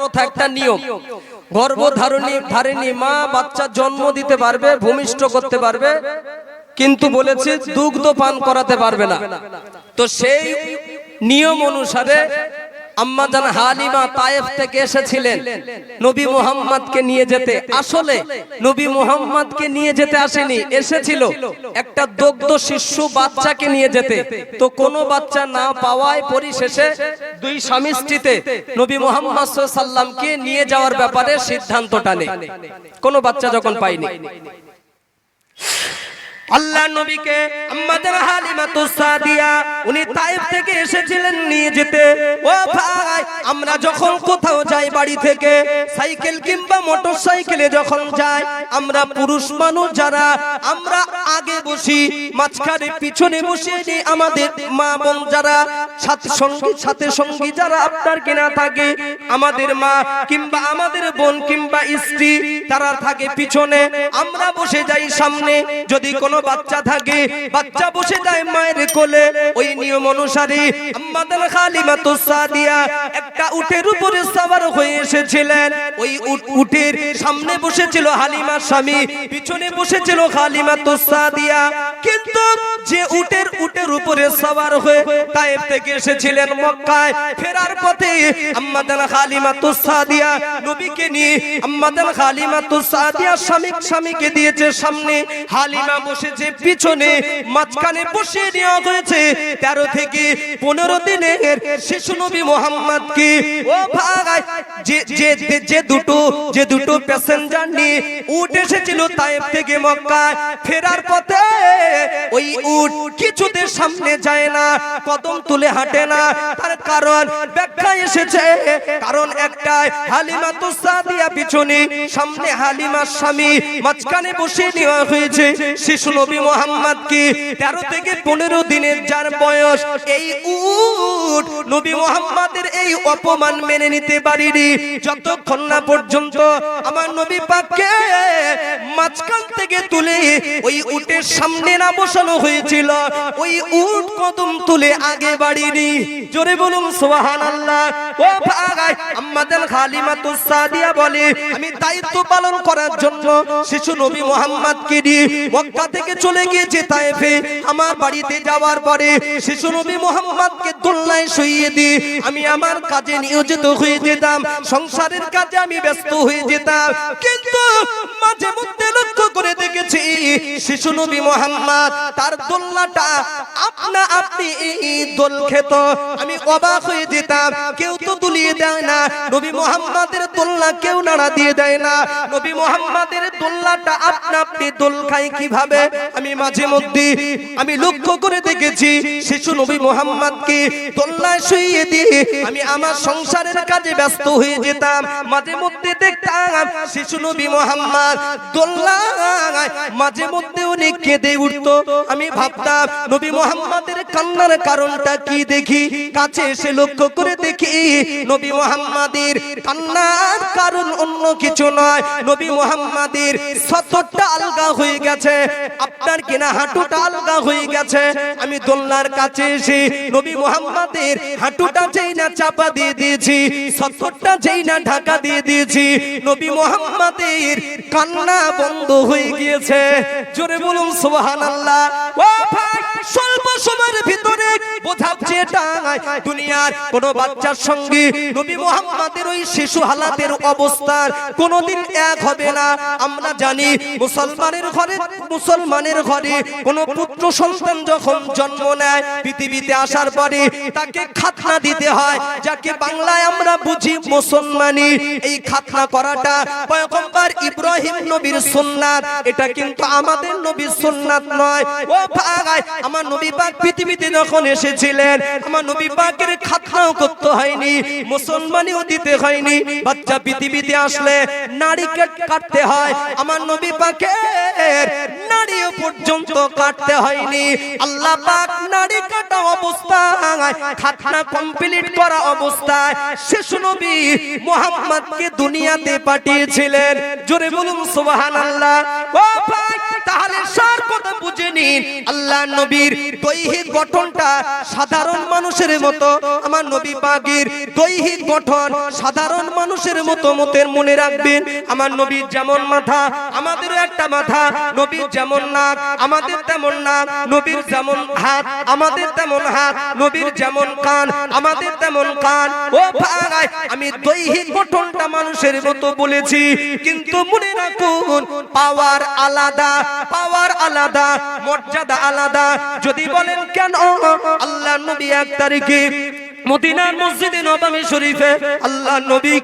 প্রথা একটা নিয়ম। গর্ভধারণী ধারিণী মা বাচ্চা জন্ম দিতে পারবে ভূমিষ্ঠ করতে পারবে কিন্তু বলেছে দুগ্ধ পান করাতে পারবে না। তো সেই নিয়ম অনুসারে আম্মাজান হালিমা তায়েফ থেকে এসেছিলেন। নবী মুহাম্মদকে নিয়ে যেতে। আসলে নবী মুহাম্মদকে নিয়ে যেতে আসেনি এসেছিল। একটা দগ্ধ শিশু বাচ্চাকে নিয়ে যেতে। তো কোনো বাচ্চা না পাওয়ায় পরিশেষে দুই স্বামী স্ত্রীতে নবী মুহাম্মদ সাল্লামকে নিয়ে যাওয়ার ব্যাপারে সিদ্ধান্তটা নেই কোনো বাচ্চা যখন পাইনি আল্লাহ নবীকে আমাদের হালিমাতু সাদিয়া উনি তাইফ থেকে এসেছিলেন নিয়ে যেতে। ও ভাই আমরা যখন কোথাও যাই বাড়ি থেকে, সাইকেল কিংবা মোটর সাইকেলে যখন যাই, আমরা পুরুষ মানুষ যারা, আমরা আগে বসি, মাঝখানে পিছনে বসে নি আমাদের মা বোন যারা, সাথে সঙ্গী সাথে সঙ্গী যারা আপনার কিনা থাকে, আমাদের মা কিংবা আমাদের বোন কিংবা স্ত্রী তারা থাকে পিছনে, আমরা বসে যাই সামনে, যদি কোনো বাচ্চা থাকে, বাচ্চা বসে যায় মায়ের কোলে, ওই নিয়ম অনুসারে আমাদের খালিমাতু সাদিয়া একটা উটের উপরে সবার হয়ে এসেছিলেন। ওই উট- উটের সামনে বসেছিল হালিমার স্বামী, পিছনে বসেছিল হালিমা তোসা সাদিয়া। কিন্তু যে উটের উটের উপরে সওয়ার হয়ে তায়েফ থেকে এসেছিলেন মক্কায়। ফেরার পথে আমাদের খালিমাতু সাদিয়া নবীকে নিয়ে আমাদের খালিমাতু সাদিয়া স্বামী স্বামীকে দিয়েছে সামনে। হালিমা বসেছে পিছনে, মাঝখানে বসিয়ে নেওয়া হয়েছে। তেরো থেকে পনেরো দিনের শিশু নবী মোহাম্মদকে। ও ভাই, যে যে যে- যে দুটো যে দুটো প্যাসেঞ্জার নিয়ে উঠ এসেছিল তায়েব থেকে মক্কায়। ফেরার পথে ওই উট কিছুদের সামনে যায় না, কদম তুলে হাঁটে না। তার কারণ ব্যাখ্যা এসেছে, কারণ একটাই, হালিমা তো সাদিয়া পিছনে, সামনে হালিমার স্বামী, মাঝখানে বসে নেওয়া হয়েছে। শিশু নবী মোহাম্মদকে তেরো থেকে পনেরো দিনের যার বয়স, এই উট নবী মোহাম্মদের এই অপমান মেনে নিতে পারিনি। যতক্ষণ না পর্যন্ত আমার নবী পাককে মাঝখান থেকে তুলে ওই উটের সামনে না বসানো হয়েছিল ওই উট কদম তুলে আগে বাড়িনি। জোরে বলুন সোহান আল্লাহ ও ভাগাই খালিমা তো সাদিয়া বলে, আমি দায়িত্ব পালন করার জন্য শিশু নবী মোহাম্মদকে নিয়ে মক্কা থেকে চলে গিয়েছে তায়েফে। আমার বাড়িতে যাওয়ার পরে শিশু নবী মোহাম্মদকে দোলনায় শুইয়ে দিয়ে আমি আমার কাজে নিয়োজিত হয়ে যেতাম। সংসারের কাজে আমি ব্যস্ত হয়ে যেতাম। কিন্তু মাঝে মধ্যে দেখেছি শিশু নবী মোহাম্মদ, তার দোলনাটা আপনা আপনি দোল খেত। আমি অবাক হয়ে যেতাম, কেউ তো দুলিয়ে দেয় না। নবী মোহাম্মদের দোলনা কেউ নাড়া দিয়ে দেয় না। নবী মোহাম্মদের দোলনাটা আপনা আপনি দোল খায় কীভাবে? আমি মাঝে মধ্যে, আমি লক্ষ্য করে দেখেছি, শিশু নবী মোহাম্মদকে দোলনায় শুইয়ে দিয়ে আমি আমার সংসারের কাজে ব্যস্ত হয়ে যেতাম। মাঝে মধ্যে দেখতাম, শিশু নবী মোহাম্মদ দোলনায় মাঝে মধ্যে উনি কেঁদে উঠতো। আমি ভাবতাম নবী মোহাম্মদের কান্নার কারণটা কি দেখি? কাছে এসে লক্ষ্য করে দেখি নবী মোহাম্মদের কান্নার কারণ অন্য কিছু নয়। নবী মোহাম্মদের সতরটা আলগা হয়ে গেছে। আপনার কিনা হাঁটুটা আলগা হয়ে গেছে। আমি দোলনার কাছে এসে নবী মোহাম্মদের হাঁটুটা যেই না চাপা দিয়ে দিয়েছি সতরটা যেই না ঢাকা দিয়ে দিয়েছি নবী মোহাম্মদের কান্না বন্ধ হয়ে গিয়েছে। জোরে বলুন সুবহানাল্লাহ। ও ভাই! স্বল্প সময়ের ভিতরে বোঝাচ্ছে দুনিয়ার কোন বাচ্চার সঙ্গে নবী মোহাম্মদের ওই শিশু হালাতের অবস্থান কোনোদিন এক হবে না। আমরা জানি মুসলমানের ঘরে মুসলমানের ঘরে কোন পুত্র সন্তান যখন জন্ম নেয়, পৃথিবীতে আসার পরে তাকে খাতনা দিতে হয়। যাকে বাংলায় আমরা বুঝি মুসলমানি। এই খাতনা করাটা পয়গম্বর ইব্রাহিম নবীর সুন্নাত। এটা কিন্তু আমাদের নবীর সুন্নাত নয়। ও ভাই আমার নবী পাক পৃথিবীতে যখন এসেছিলেন, আমার নবী পাকের খাতনাও করতে হয়নি, মুসলমানিও দিতে হয়নি। বাচ্চা পৃথিবীতে আসলে নারী কাট- কাটতে হয়, আমার নবী পাকের নারীও পর্যন্ত কাটতে হয়নি। আল্লাহ পাক নারী কাটা অবস্থায়, খাতনা কমপ্লিট করা অবস্থায় শিশু নবী মোহাম্মদকে দুনিয়াতে পাঠিয়েছিলেন। জোরে বলুন সুবহানাল্লাহ। ও ভাই তাহলে সার কথা বুঝে নিন। আল্লাহ নবীর দৈহিক গঠনটা সাধারণ মানুষের মতো, আমার নবী পাকের দৈহিক গঠন সাধারণ মানুষের মতো মতের মনে রাখবেন। আমার নবীর যেমন মাথা, আমাদেরও একটা মাথা, নবীর যেমন নাক, আমাদের তেমন নাক, নবীর যেমন হাত, আমাদের তেমন হাত, নবীর যেমন কান, আমাদের তেমন কান। ও ভাই, আমি দৈহিক গঠনটা মানুষের মতো বলেছি, কিন্তু মনে রাখুন, পাওয়ার আলাদা পাওয়ার আলাদা মর্যাদা আলাদা। যদি বলেন কেন? আল্লাহ নবী এক তারিখে মদিনার মসজিদে নবাবী শরীফে আল্লাহ নবী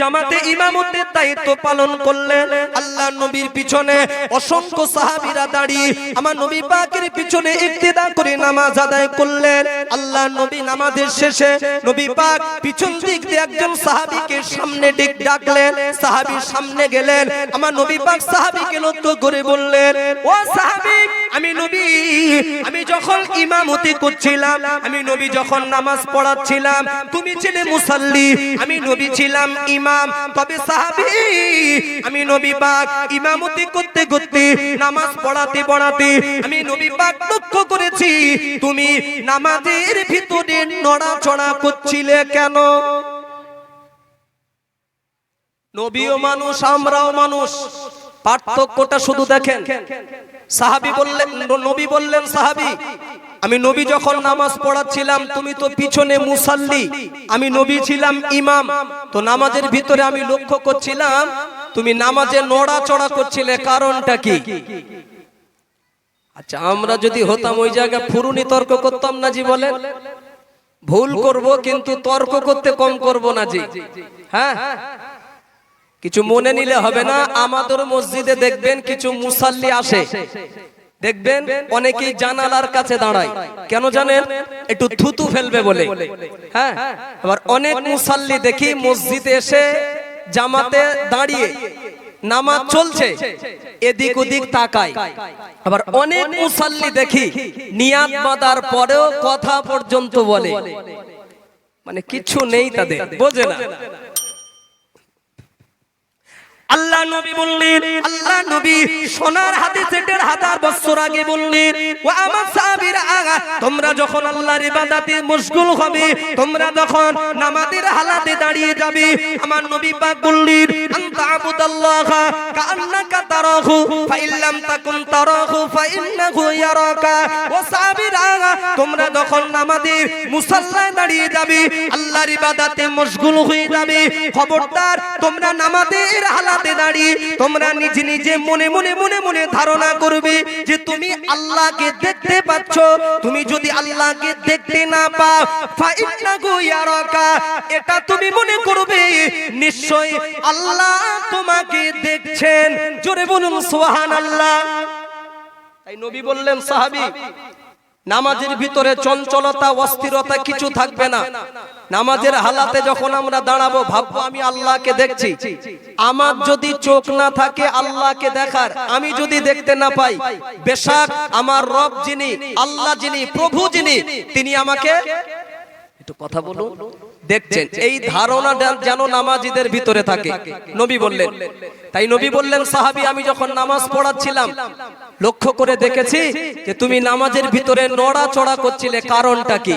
জামাতে ইমামতের দায়িত্ব পালন করলেন। আল্লাহ নবীর পিছনে অসংখ্য সাহাবীরা দাঁড়িয়ে আমার নবী পাকের পিছনে ইক্তেদা করে নামাজ আদায় করলেন। আল্লাহ নবী নামাজের শেষে নবী পাক পিছন দিক দিয়ে একজন সাহাবীকে সামনে দিক ডাকলেন। সাহাবী সামনে গেলেন। আমার নবী পাক সাহাবীকে লক্ষ্য করে বললেন, ও সাহাবী, আমি নবী, আমি যখন ইমামতি করছিলাম, আমি নবী যখন নামাজ পড়াচ্ছিলাম তুমি ছিলে মুসাল্লি, আমি নবী ছিলাম ইমাম। তবে সাহাবী, আমি নবী পাক, ইমামতি করতে করতে, নামাজ পড়াতে পড়াতে, আমি নবী পাক লক্ষ্য করেছি, তুমি নামাজের ভিতরে নড়াচড়া করছিলে কেন? নবীও মানুষ, আমরাও মানুষ। পার্থক্যটা শুধু দেখেন। সাহাবি বললেন, নবী বললেন, সাহাবি আমি নবী যখন নামাজ পড়াচ্ছিলাম, তুমি তো পিছনে মুসাল্লি। আমি নবী ছিলাম ইমাম। তো নামাজের ভিতরে আমি লক্ষ্য করছিলাম, তুমি নামাজে নড়াচড়া করছিলে, কারণটা কি? আচ্ছা আমরা যদি হতাম ওই জায়গায় ফুরুনি তর্ক করতাম না জি বলেন? ভুল করব, কিন্তু তর্ক করতে কম করব না জি হ্যাঁ? কিছু মনে নিলে হবে না, আমাদের মসজিদে দেখবেন কিছু মুসাল্লি আসে। দেখবেন অনেকেই জানালার কাছে দাঁড়ায়। কেন জানেন? একটু থুতু ফেলবে বলে। হ্যাঁ? আবার অনেক মুসাল্লি দেখি মসজিদে এসে জামাতে দাঁড়িয়ে নামাজ চলছে, এদিক ওদিক তাকায়। আবার অনেক মুসাল্লি দেখি নিয়াত বাঁধার পরেও কথা পর্যন্ত বলে। মানে কিছু নেই তাদের, বোঝে না। আল্লাহ নবী বললেন, আল্লাহ নবী সোনার হাজার বছর আগে বললেন, ও আমার সাহাবীরা, তোমরা যখন আল্লাহর ইবাদতে মশগুল হবে, তোমরা যখন নামাজের হালাতে দাঁড়িয়ে যাবে, আমার নবী পাক বললেন, আনতা আবুদাল্লাহ কান্নাকা তারাহু, ফাইল্লাম তাকুন তারাহু, ফাইন্নাহু ইয়ারাকা। ও সাহাবীরা, তোমরা যখন নামাজের মুসাল্লায় দাঁড়িয়ে যাবে, আল্লাহর ইবাদতে মশগুল হয়ে যাবে, খবরদার, তোমরা নামাজের হালাতে দাঁড়িয়ে তোমরা নিজে নিজে মনে মনে মনে মনে ধারণা করবে যে তুমি আল্লাহকে দেখতে পাচ্ছ। তুমি যদি আল্লাহকে দেখতে না পাও এটা তুমি মনে করবে। নিশ্চয় আল্লাহ তোমাকে দেখছেন। জোরে বলুন সুবহানাল্লাহ। তাই নবী বললেন, সাহাবী নামাজের ভিতরে চঞ্চলতা অস্থিরতা কিছু থাকবে না। নামাজের হালাতে যখন আমরা দাঁড়াবো ভাববো আমি আল্লাহকে দেখছি। আমার যদি চোখ না থাকে আল্লাহকে দেখার। আমি যদি দেখতে না পাই বেশাক আমার রব যিনি আল্লাহ যিনি প্রভু যিনি তিনি আমাকে একটু কথা বলুন। দেখছেন এই ধারণা যেন নামাজিদের ভিতরে থাকে। নবী বললেন তাই নবী বললেন সাহাবি আমি যখন নামাজ পড়াচ্ছিলাম লক্ষ্য করে দেখেছি যে তুমি নামাজের ভিতরে নড়াচড়া করছিলে কারণটা কি?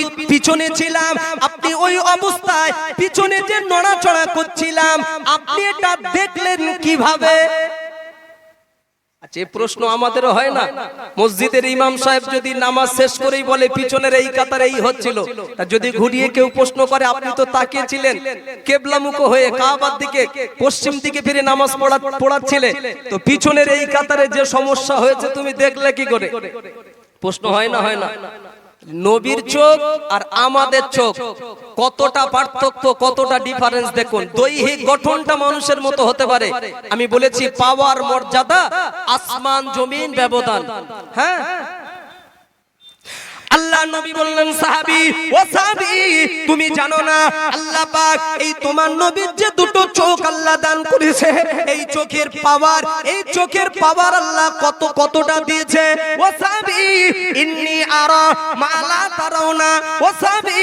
পিছনে ছিলাম। আপনি ওই অবস্থায় পিছনে যে নড়াচড়া করছিলাম, আপনি এটা দেখলেন কীভাবে? আচ্ছা এই প্রশ্ন আমাদেরও হয় না। মসজিদের ইমাম সাহেব যদি নামাজ শেষ করেই বলে, পিছনের এই কাতারে এই হচ্ছিল। যদি ঘুরিয়ে কেউ প্রশ্ন করে, আপনি তো তাকিয়েছিলেন। কেবলামুখ হয়ে কাবার দিকে, পশ্চিম দিকে ফিরে নামাজ পড়া পড়াচ্ছিলেন তো পিছনের এই কাতারে যে সমস্যা হয়েছে, তুমি দেখলে কি করে? প্রশ্ন হয় না হয় না। নবীর চোখ আর আমাদের চোখ কতটা পার্থক্য কতটা ডিফারেন্স দেখুন। দৈহিক গঠনটা মানুষের মতো হতে পারে। আমি বলেছি পাওয়ার মর্যাদা আসমান জমিন ব্যবধান। হ্যাঁ? আল্লাহ নবী বললেন, সাহাবী, ও সাহাবী, তুমি জানো না, আল্লাহ পাক এই তোমার নবীর যে দুটো চোখ আল্লাহ দান করেছে, এই চোখের পাওয়ার, এই চোখের পাওয়ার আল্লাহ কত, কতটা দিয়েছে? ও সাহাবী, ইন্নি আরা মালা তারাওনা ও সাহাবী,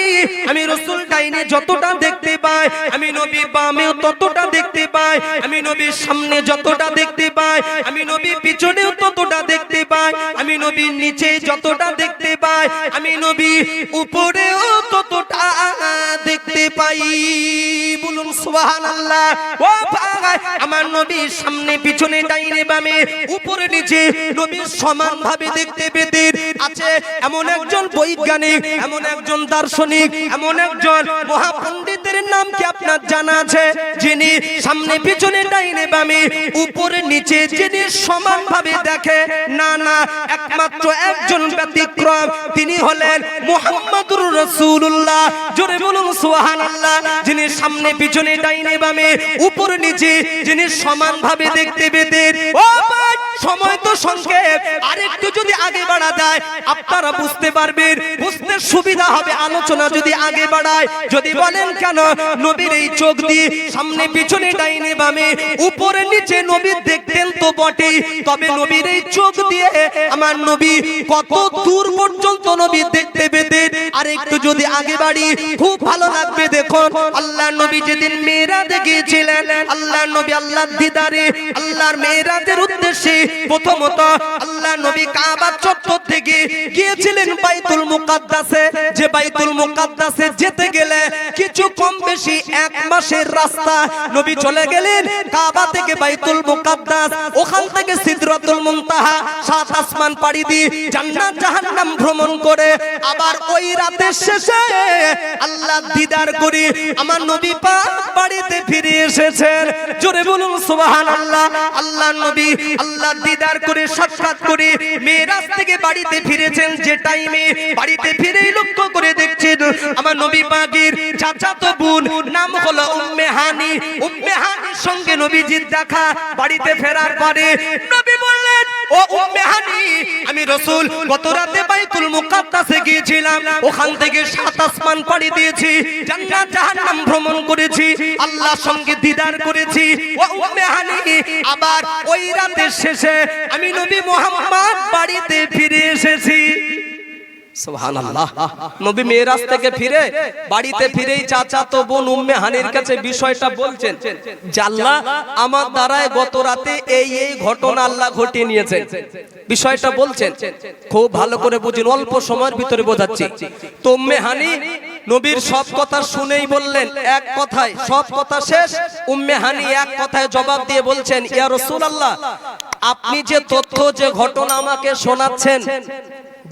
আমি রাসূল ডাইনে যতটা দেখতে পাই, আমি নবী বামেও ততটা দেখতে পাই, আমি নবীর সামনে যতটা দেখতে পাই, আমি নবী পিছনেও ততটা দেখতে পাই, আমি নবীর নিচে যতটা দেখতে পাই আমি নবী উপরেও ততটা দেখতে পাই। বলুন, সুবহানাল্লাহ। ও ভাই আমার নবীর সামনে, পিছনে, ডাইনে, বামে, উপরে, নিচে, নবীর সমান ভাবে দেখতে পেতে আছে এমন একজন বৈজ্ঞানিক, এমন একজন দার্শনিক, এমন একজন মহাপণ্ডিতের নাম কি আপনার জানা আছে? যিনি সামনে, পিছনে, ডাইনে, বামে, উপরে, নিচে, যিনি সমান ভাবে দেখে। না না, একমাত্র একজন ব্যতিক্রম। তিনি হলেন মুহাম্মদুর রাসূলুল্লাহ। জোরে বলুন সুবহানাল্লাহ, যিনি সামনে, পিছনে, ডাইনে, বামে, উপর, নিচে, যিনি সমান ভাবে দেখতে পেতেন, ও ভাই সময় তো সংক্ষেপ আরেকটু যদি আগে বাড়া দেয় আপনারা বুঝতে পারবেন, বুঝতে সুবিধা হবে আলোচনা যদি আগে বাড়ায়। যদি বলেন কেন, নবীর এই চোখ দিয়ে সামনে পিছনে ডাইনে বামে, উপরে নিচে নবী দেখতেন তো বটেই। তবে নবীর এই চোখ দিয়ে আমার নবী কত দূর পর্যন্ত নবী দেখতে পেতেন। আর একটু যদি আগে বাড়ি, খুব ভালো লাগবে দেখুন। আল্লাহ নবী যেদিন মেয়েরা দেখিয়েছিলেন আল্লাহ নবী আল্লাহ দিদারে, আল্লাহর মেয়েরাদের উদ্দেশ্যে প্রথমত আল্লাহ নবী কাবা চত্বর থেকে গিয়েছিলেন বাইতুল মুকাদ্দাসে। যে বাইতুল মুকাদ্দাসে যেতে গেলে কিছু কম বেশি মাসের রাস্তা। নবী চলে গেলেন কাবা থেকে বাইতুল মুকাদ্দাস। ওখান থেকে সিদরাতুল মুনতাহা, সাত আসমান পাড়ি দিয়ে জান্নাত জাহান্নাম ভ্রমণ করে আবার ওই রাতের শেষে আল্লাহ দিদার করে আমার নবী পাক বাড়িতে ফিরে এসেছেন। জোরে বলুন, সুবহানাল্লাহ। আল্লাহ নবী, আল্লাহ দিদার করে সাক্ষাৎ করে মেরাজ থেকে বাড়িতে ফিরেছেন যে টাইমে। বাড়িতে ফিরেই লক্ষ্য করে দেখছেন আমার নবী পাকের চাচাতো বোন, নাম হলো উম্মে হানি, উম্মে হানির সঙ্গে নবীজির দেখা, বাড়িতে ফেরার পরে নবী বললেন, ও উম্মে হানি, আমি রাসূল, গত রাতে বাইতুল মুকাদ্দাসে গিয়েছিলাম, ওখান থেকে সাত আসমান পাড়ি দিয়েছি, জান্নাত, জাহান্নাম ভ্রমণ করেছি, আল্লাহর সঙ্গে দিদার করেছি, ও উম্মে হানি, আবার ওই রাতের শেষে আমি নবী মুহাম্মদ বাড়িতে ফিরে এসেছি। বাড়িতে ফিরেই বোন উম্মে হানির কাছে আমার দ্বারায় গত রাতে এই এই আল্লাহ ঘটিয়ে বিষয়টা বলছেন, খুব ভালো করে বুঝুন, অল্প সময়ের ভিতরে বোঝাচ্ছি। তো হানি নবীর সব কথা শুনেই বললেন, এক কথায় সব কথা শেষ, উম্মে হানি এক কথায় জবাব দিয়ে বলছেন, ইয়া রাসূলুল্লাহ, আপনি যে তথ্য, যে ঘটনা আমাকে শোনাচ্ছেন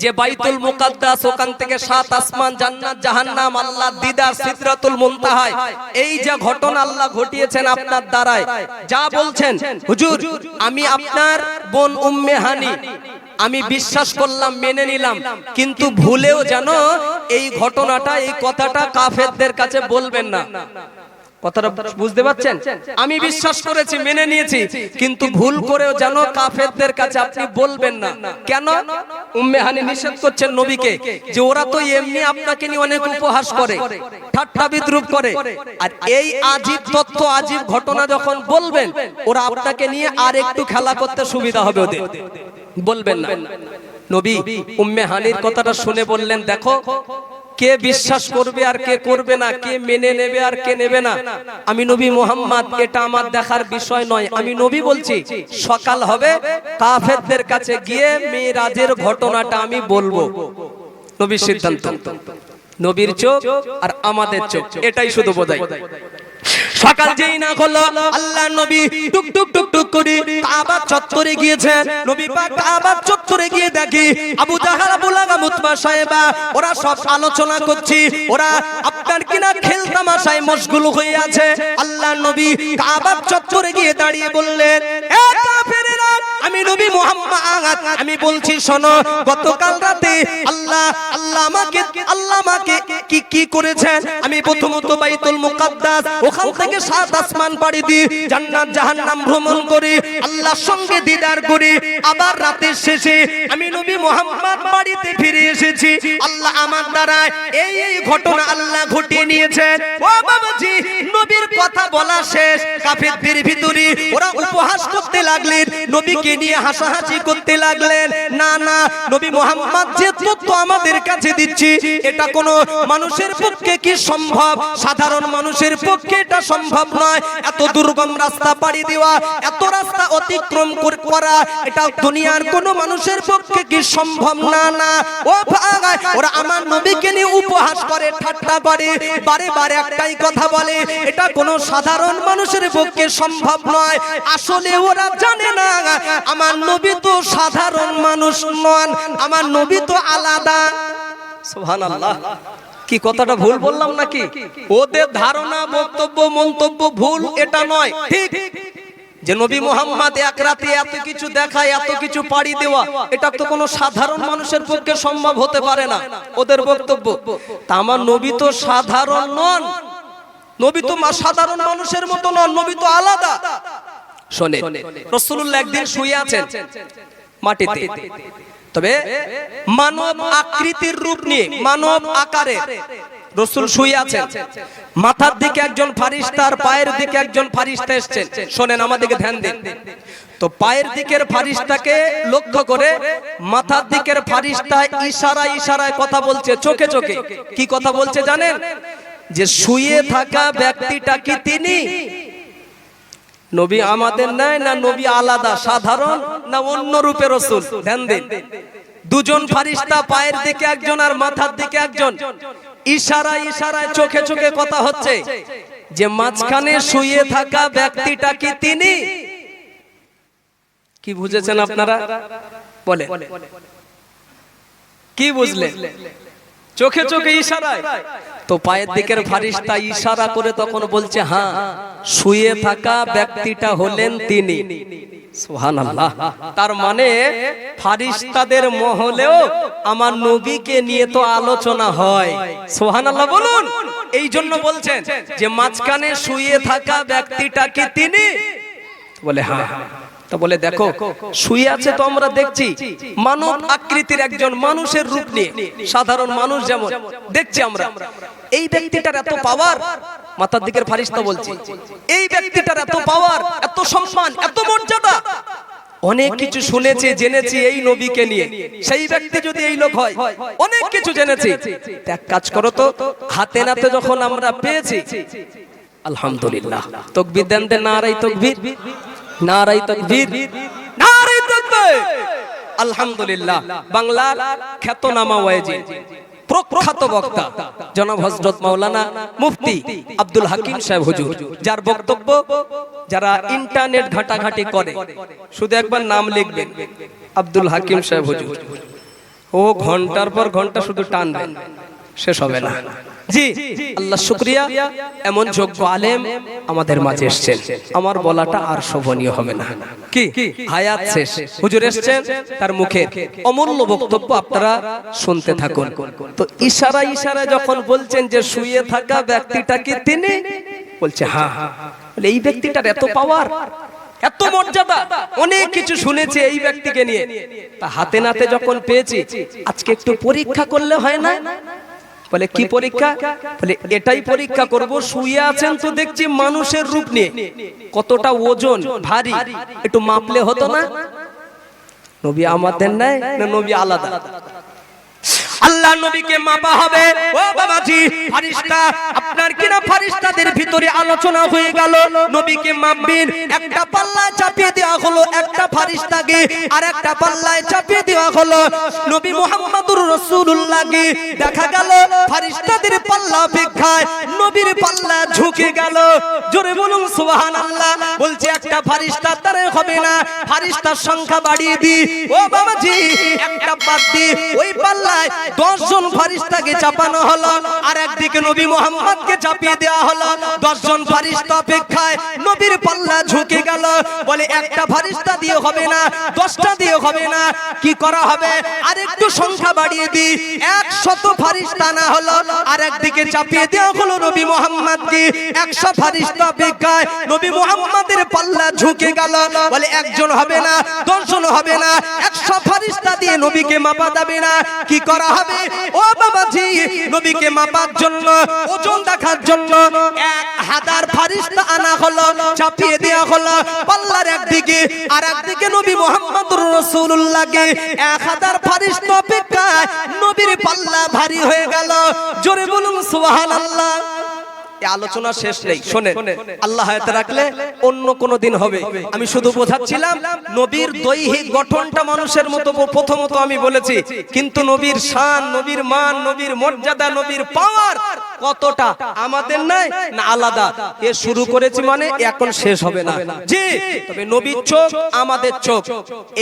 যে বাইতুল মুকাদ্দাস ওখান থেকে সাত আসমান জান্নাত, জাহান্নাম, আল্লাহ দিদার সিদরাতুল মুনতাহায়। এই যে ঘটনা আল্লাহ ঘটিয়েছেন আপনার দ্বারায়, যা বলছেন, হুজুর, আমি আপনার বোন উম্মে হানি, আমি বিশ্বাস করলাম, মেনে নিলাম, কিন্তু ভুলেও যেন এই ঘটনাটা, এই কথাটা কাফেরদের কাছে বলবেন না। কথাটা বুঝতে আমি বিশ্বাস করেছি, মেনে নিয়েছি, কিন্তু ভুল করেও যেন কাফেরদের কাছে আপনি বলবেন না। কেন? উম্মে হানি নিষেধ করছেন নবীকে যে ওরা তো এমনি আপনাকে নিয়ে অনেক উপহাস করে, ঠাট্টা বিদ্রুপ করে। আর এই আজীব তথ্য, আজীব ঘটনা যখন বলবেন, ওরা আপনাকে নিয়ে আর একটু খেলা করতে সুবিধা হবে ওদের। বলবেন না। নবী, উম্মে হানির কথাটা শুনে বললেন, দেখো কে বিশ্বাস করবে আর কে করবে না, কে মেনে নেবে আর কে নেবে না? আমি নবী মোহাম্মদ, এটা আমার দেখার বিষয় নয়। আমি নবী বলছি, সকাল হবে, কাফেরদের কাছে গিয়ে মেয়েরাজের ঘটনাটা আমি বলব। নবীর সিদ্ধান্ত, নবীর চোখ আর আমাদের চোখ, এটাই শুধু বোঝাই সকাল যেই না হলো আল্লাহ নবী টুক টুক টুক টুক করে কাবা চত্বরে গিয়েছেন নবী পাক কাবা চত্বরে গিয়ে দেখি আবু জাহাল আবু লাগা মুতমা সাহেবা ওরা সব আলোচনা করছি। ওরা আপনার কিনা খেল তামাশায় মশগুল হয়ে আছে। আল্লাহ নবী কাবা চত্বরে গিয়ে দাঁড়িয়ে বললেন এ কাফেরেরা আমি নবী মুহাম্মদ আমি বলছি শোনো গতকাল রাতে আল্লাহ আল্লাহ আমাকে আল্লাহ আমাকে কি কি করেছেন? আমি প্রথমত বাইতুল মুকাদ্দাস, ওখান থেকে সাত আসমান পাড়ি জান্নাত, জাহান্নাম ভ্রমণ আল্লাহর সঙ্গে দিদার আবার রাতের শেষে আমি নবী মুহাম্মদ বাড়িতে ফিরে এসেছি। আল্লাহ আমার দ্বারা এই এই ঘটনা আল্লাহ ঘটিয়ে নিয়েছেন। ও বাবাজি, নবীর কথা বলা শেষ। কাফেরদের ভিতরে ওরা উপহাস করতে লাগলেন, নবীকে নিয়ে হাসাহাসি করতে লাগলেন। না না, নবী মোহাম্মদ যে তথ্য আমাদের কাছে দিচ্ছি, এটা কোনো মানুষের পক্ষে কি সম্ভব? সাধারণ মানুষের পক্ষে এটা সম্ভব নয়। এত দুর্গম রাস্তা পাড়ি দেওয়া, এত রাস্তা অতিক্রম করা, এটা দুনিয়ার কোনো মানুষের পক্ষে কি সম্ভব? না না। ও ভাই, ওরা আমার নবীকে নিয়ে উপহাস করে, ঠাট্টা করে, বারে বারে একটাই কথা বলে, এটা কোনো সাধারণ মানুষের পক্ষে সম্ভব নয়। আসলে ওরা জানে না, আমার নবী তো সাধারণ মানুষ নন, আমার নবী তো আলাদা। কি কথাটা ভুল বললাম নাকি? ওদের ধারণা বক্তব্য মন্তব্য ভুল এটা নয়। ঠিক। যে নবী মোহাম্মদ এক রাতে এত কিছু দেখায় এত কিছু পাড়ি দেওয়া এটা তো কোনো সাধারণ মানুষের পক্ষে সম্ভব হতে পারে না। ওদের বক্তব্য। তা আমার নবী তো সাধারণ নন। নবী তো মা- সাধারণ মানুষের মতো নন নবী তো আলাদা। শোনে রসুল্লাহ একদিন শুয়ে আছেন মাটিতে। তবে মানব আকৃতির রূপ নিয়ে, মানব আকারে রসুল শুয়ে আছেন। মাথার দিকে একজন ফারিস্তা আর পায়ের দিকে একজন ফারিস্তা এসছেন। শোনেন আমাদেরকে ধ্যান দিন। তো পায়ের দিকের ফারিস্তাকে লক্ষ্য করে মাথার দিকের ফারিস্তা ইশারা ইশারায় কথা বলছে, চোখে চোখে। কি কথা বলছে জানেন? যে শুয়ে থাকা ব্যক্তিটা কি তিনি? নবী আমাদের নাই না নবী আলাদা সাধারণ না অন্য রূপে রসুল? ধ্যান দিন। দুজন ফারিস্তা পায়ের দিকে একজন আর মাথার দিকে একজন। ইশারা ইশারায় চোখে চোখে কথা হচ্ছে। যে মাঝখানে শুয়ে থাকা ব্যক্তিটা কি তিনি? কি বুঝেছেন আপনারা? বলে কি বুঝলেন? চোখে চোখে ইশারায়। তো পায়ের দিকের ফারিস্তা ইশারা করে তখন বলছে হ্যাঁ শুয়ে থাকা ব্যক্তিটা হলেন তিনি। সুবহানাল্লাহ। তার মানে ফারিস্তাদের মহলেও আমার নবীকে নিয়ে তো আলোচনা হয়। সুবহানাল্লাহ বলুন। এই জন্য বলছেন যে মাঝখানে শুয়ে থাকা ব্যক্তিটা কি তিনি? বলে হ্যাঁ। তা বলে দেখো শুয়ে আছে তো আমরা দেখছি। মানব আকৃতির একজন মানুষের রূপ নিয়ে সাধারণ মানুষ যেমন দেখছি আমরা। এই ব্যক্তিটার এত পাওয়ার মাথার দিকের ফারিস্তা বলছি। এই ব্যক্তিটার এত পাওয়ার এত সম্মান এত মর্যাদা। অনেক কিছু শুনেছি জেনেছি এই নবীকে নিয়ে। সেই ব্যক্তি যদি এই লোক হয় অনেক কিছু জেনেছি। এক কাজ করো তো হাতে নাতে যখন আমরা পেয়েছি আলহামদুলিল্লাহ। তকবির দেন দেন নারাই তকবির নারাই তকবির নারাই তকবির আলহামদুলিল্লাহ। বাংলার খ্যাতনামা ওয়াইজি, প্রখ্যাত বক্তা জনাব হযরত মাওলানা মুফতি আব্দুল হাকিম সাহেব হুজুর, যার বক্তব্য যারা ইন্টারনেট ঘাটাঘাটি করে, শুধু একবার নাম লিখবেন, আব্দুল হাকিম সাহেব হুজুর। ও ঘণ্টার পর ঘণ্টা শুধু টানবেন শেষ হবে না। জি। আল্লাহ শুক্রিয়া। এমন যোগ্য আলেম আমাদের মাঝে এসছেন। আমার বলাটা আর শোভনীয় হবে না। কি? হায়াত শেষ। হুজুর এসছেন তার মুখে অমূল্য বক্তব্য আপনারা শুনতে থাকুন। তো ইশারা ইশারা যখন বলছেন যে শুয়ে থাকা ব্যক্তিটা কি তিনি? বলছে হ্যাঁ বলে, এই ব্যক্তিটার এত পাওয়ার এত মর্যাদা অনেক কিছু শুনেছি এই ব্যক্তিকে নিয়ে। তা হাতে নাতে যখন পেয়েছি আজকে একটু পরীক্ষা করলে হয় না? বলে কি পরীক্ষা? বলে এটাই পরীক্ষা করব শুয়ে আছেন তো দেখছি মানুষের রূপ নিয়ে। কতটা ওজন? ভারী। একটু মাপলে হতো না? নবী আমাদের নাই না নবী আলাদা? আল্লাহ নবীকে মাপা হবে। ও বাবাজি ফারিস্তা আপনার কিনা ফারিস্তাদের ভিতরে আলোচনা হয়ে গেল। নবীকে মাপবেন, একটা পাল্লায় চাপিয়ে দেওয়া হলো, একটা ফারিস্তাকে, আর একটা পাল্লায় চাপিয়ে দেওয়া হলো। নবী মুহাম্মদুর রাসূলুল্লাহকে দেখা গেল, ফারিস্তাদের পাল্লা অপেক্ষায় নবীর পাল্লা ঝুঁকে গেল। জোরে বলুন, সুবহানাল্লাহ। বলছে, একটা ফারিস্তা তারে হবে না, ফারিস্তার সংখ্যা বাড়িয়ে দি। ও বাবাজি, একটা বাদ দি। ওই পাল্লায় দশ জন ফারিস্তাকে চাপানো হলো, আর একদিকে নবী মোহাম্মদকে চাপিয়ে দেওয়া হলো। দশ জন ফারিস্তা অপেক্ষায় নবীর পাল্লা ঝুঁকে গেল। বলে, একটা ফারিস্তা দিয়ে হবে না, দশটা দিয়ে হবে না, কি করা হবে? আর একটু সংখ্যা বাড়িয়ে দি একশত ফারিস্তা না হলো আর একদিকে চাপিয়ে দেওয়া হলো নবী মোহাম্মদকে। একশো ফারিস্তা অপেক্ষায় নবী মোহাম্মদের পাল্লা ঝুঁকে গেল। বলে, একজন হবে না, দশজন হবে না, একশো ফারিস্তা দিয়ে নবীকে মাপা যাবে না, কি করা হবে? ও বাবাজি, নবীকে মাপার জন্য ওজন দেখার জন্য এক হাজার ফারিস্তা আনা হলো, চাপিয়ে দেওয়া হলো। পাল্লার একদিকে আর একদিকে নবী মোহাম্মদ রসুল্লাহকে এক হাজার ফারিস্তা অপেক্ষায় নবীর পাল্লা ভারী হয়ে গেল। জোরে বলুন সুবহান আল্লাহ আলোচনা শেষ নেই, শোনেন। আল্লাহ হায়াতে রাখলে অন্য কোন দিন হবে। আমি শুধু বোঝাচ্ছিলাম, নবীর দৈহিক গঠনটা মানুষের মতো, প্রথমত আমি বলেছি, কিন্তু নবীর শান, নবীর মান, নবীর মর্যাদা, নবীর পাওয়ার কতটা? আমাদের নাই? না আলাদা। এ শুরু করেছি মানে এখন শেষ হবে না। জি। তবে নবীর চোখ আমাদের চোখ।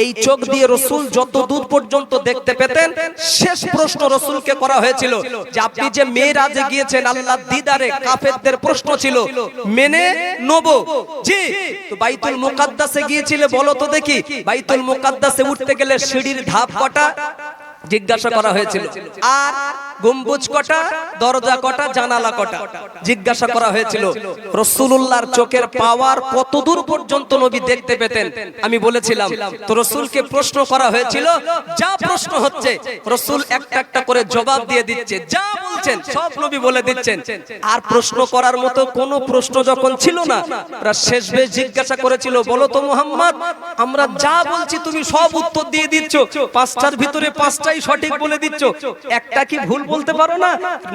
এই চোখ দিয়ে রসুল যত দূর পর্যন্ত দেখতে পেতেন শেষ প্রশ্ন রসুলকে করা হয়েছিল যে আপনি যে মেয়েরাজে গিয়েছেন আল্লাহ দিদারে কাফেরদের প্রশ্ন ছিল মেনে নব। জি। তো বাইতুল মুকাদ্দাসে গিয়েছিলে বলো তো দেখি। বাইতুল মুকাদ্দাসে উঠতে গেলে সিঁড়ির ধাপ কটা? জিজ্ঞাসা করা হয়েছিল। আর গম্বুজ কটা, দরজা কটা, জানালা কটা? জিজ্ঞাসা করা হয়েছিল রসুল্লাহর চোখের পাওয়ার কত দূর পর্যন্ত নবী দেখতে পেতেন? আমি বলেছিলাম, তো রসুলকে প্রশ্ন করা হয়েছিল, যা প্রশ্ন হচ্ছে, রসুল একটা একটা করে জবাব দিয়ে দিচ্ছে, যা বলছেন, সব নবী বলে দিচ্ছেন। আর প্রশ্ন করার মতো কোনো প্রশ্ন যখন ছিল না, ওরা শেষ বেশ জিজ্ঞাসা করেছিল, বলো তো মোহাম্মদ, আমরা যা বলছি তুমি সব উত্তর দিয়ে দিচ্ছ, পাঁচটার ভিতরে পাঁচটাই সঠিক বলে দিচ্ছ। একটা কি ভুল বলতে পারো না?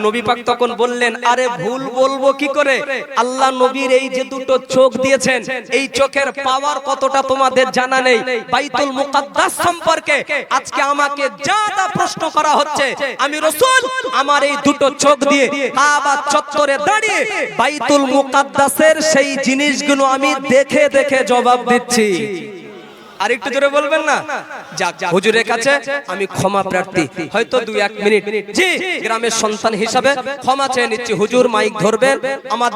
নবী পাক তখন বললেন আরে ভুল বলব কি করে? আল্লাহ নবীর এই যে দুটো চোখ দিয়েছেন এই চোখের পাওয়ার কতটা তোমাদের জানা নেই? বাইতুল মুকাদ্দাস সম্পর্কে আজকে আমাকে যা যা প্রশ্ন করা হচ্ছে আমি রসুল আমার এই দুটো চোখ দিয়ে কাবা চত্বরে দাঁড়িয়ে বাইতুল মুকাদ্দাসের সেই জিনিসগুলো আমি দেখে দেখে জবাব দিচ্ছি। আর একটু জোরে বলবেন না? যাক হুজুরের কাছে আমি ক্ষমা প্রার্থী। হয়তো দুই এক মিনিট। জি গ্রামের সন্তান হিসাবে ক্ষমা চেয়ে নিচ্ছি। হুজুর মাইক ধরবেন আমার